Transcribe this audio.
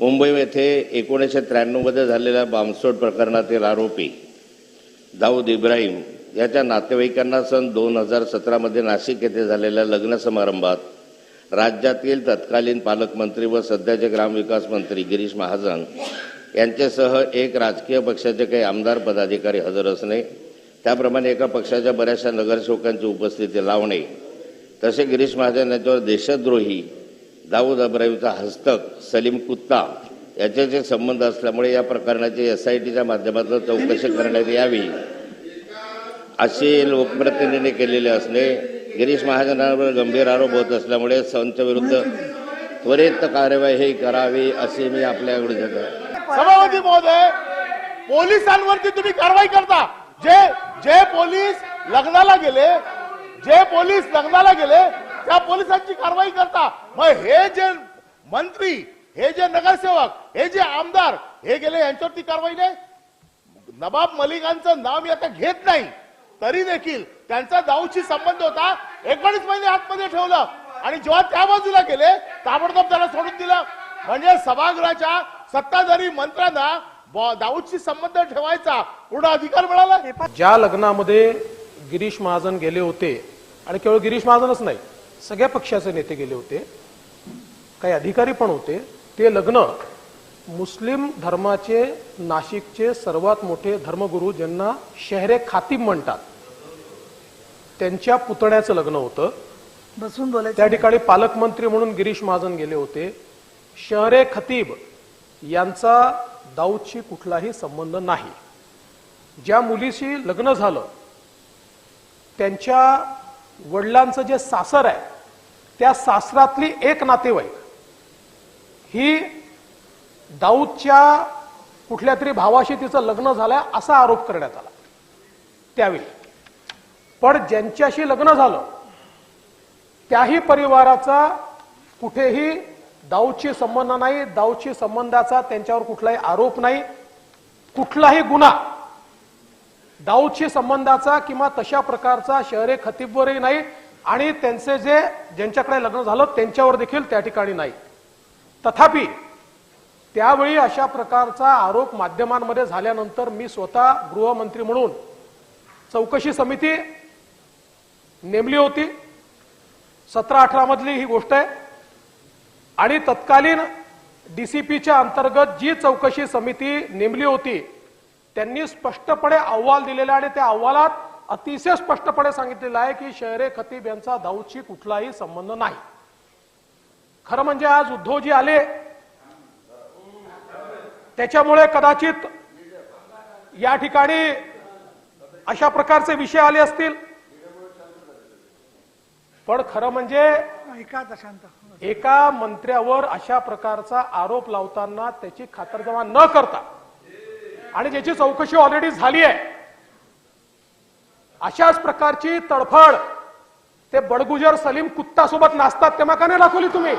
मुंबई येथे एकोणीसशे त्र्याण्णवमध्ये झालेल्या बॉम्बस्फोट प्रकरणातील आरोपी दाऊद इब्राहिम याच्या नातेवाईकांना सन दोन हजार सतरामध्ये नाशिक येथे झालेल्या लग्न समारंभात राज्यातील तत्कालीन पालकमंत्री व सध्याचे ग्रामविकास मंत्री गिरीश महाजन यांच्यासह एक राजकीय पक्षाचे काही आमदार पदाधिकारी हजर असणे त्याप्रमाणे एका पक्षाच्या बऱ्याचशा नगरसेवकांची उपस्थिती लावणे तसे गिरीश महाजन यांच्यावर देशद्रोही दाऊद अब्राहिमचा हस्तक सलीम कुत्ता याच्याचे संबंध असल्यामुळे या प्रकरणाची एस आय टीच्या माध्यमातून चौकशी करण्यात यावी. असे लोकप्रतिनिधीने केलेले असणे गिरीश महाजनांवर गंभीर आरोप होत असल्यामुळे संचाविरुद्ध त्वरित कार्यवाही करावी असे मी आपल्याकडे घेतो सभापती महोदय पोलिसांवरती तुम्ही कारवाई करता. जे जे पोलीस लग्नाला गेले जे पोलीस लग्नाला गेले त्या पोलिसांची कारवाई करता. मग हे जे मंत्री हे जे नगरसेवक हे जे आमदार हे गेले यांच्यावरती कारवाई नाही? नवाब मलिकांचं नाव मी आता घेत नाही. तरी देखील त्यांचा दाऊदशी संबंध होता. एकोणीस महिने आतमध्ये ठेवलं. आणि जेव्हा त्या बाजूला गेले ताबडतोब त्याला सोडून दिलं. म्हणजे सभागृहाच्या सत्ताधारी मंत्र्यांना दाऊदशी संबंध ठेवायचा पूर्ण अधिकार मिळाला? ज्या लग्नामध्ये गिरीश महाजन गेले होते आणि केवळ गिरीश महाजनच नाही सगळ्या पक्षाचे नेते गेले होते. काही अधिकारी पण होते. ते लग्न मुस्लिम धर्माचे नाशिकचे सर्वात मोठे धर्मगुरू ज्यांना शहरे खातीब म्हणतात त्यांच्या पुतण्याचं लग्न होतं. बसून बोलायचं. त्या ठिकाणी पालकमंत्री म्हणून गिरीश महाजन गेले होते. शहरे खतीब यांचा दाऊदशी कुठलाही संबंध नाही. ज्या मुलीशी लग्न झालं त्यांच्या वडिलांचं जे सासर आहे त्या सासरातली एक नातेवाईक. ही दाऊदच्या कुठल्या तरी भावाशी तिचं लग्न झालंय असा आरोप करण्यात आला. त्यावेळी. पण ज्यांच्याशी लग्न झालं त्याही परिवाराचा कुठेही दाऊदशी संबंध नाही दाऊदशी संबंधाचा त्यांच्यावर कुठलाही आरोप नाही. कुठलाही गुन्हा दाऊदशी संबंधाचा किंवा तशा प्रकारचा शहरे खतीबवरही नाही आणि त्यांचे जे ज्यांच्याकडे लग्न झालं त्यांच्यावर देखील त्या ठिकाणी नाही. तथापि त्यावेळी अशा प्रकारचा आरोप माध्यमांमध्ये झाल्यानंतर मी स्वतः गृहमंत्री म्हणून चौकशी समिती नेमली होती. सतरा अठरा मधली ही गोष्ट आहे. आणि तत्कालीन डीसीपीच्या अंतर्गत जी चौकशी समिती नेमली होती त्यांनी स्पष्टपणे अहवाल दिलेला आणि त्या अहवालात अतिशय स्पष्टपणे सांगितलेलं आहे की शहरे खतीब यांचा दाऊदशी कुठलाही संबंध नाही. खरं म्हणजे आज उद्धवजी आले. त्याच्यामुळे कदाचित या ठिकाणी अशा प्रकारचे विषय आले असतील. पण खरं म्हणजे एका मंत्र्यावर अशा प्रकारचा आरोप लावताना त्याची खातरजमा न करता आणि ज्याची चौकशी ऑलरेडी झाली आहे अशाच प्रकारची तडफड ते बडगुजर सलीम कुत्तासोबत नाचतात तेव्हा का नाही दाखवली तुम्ही.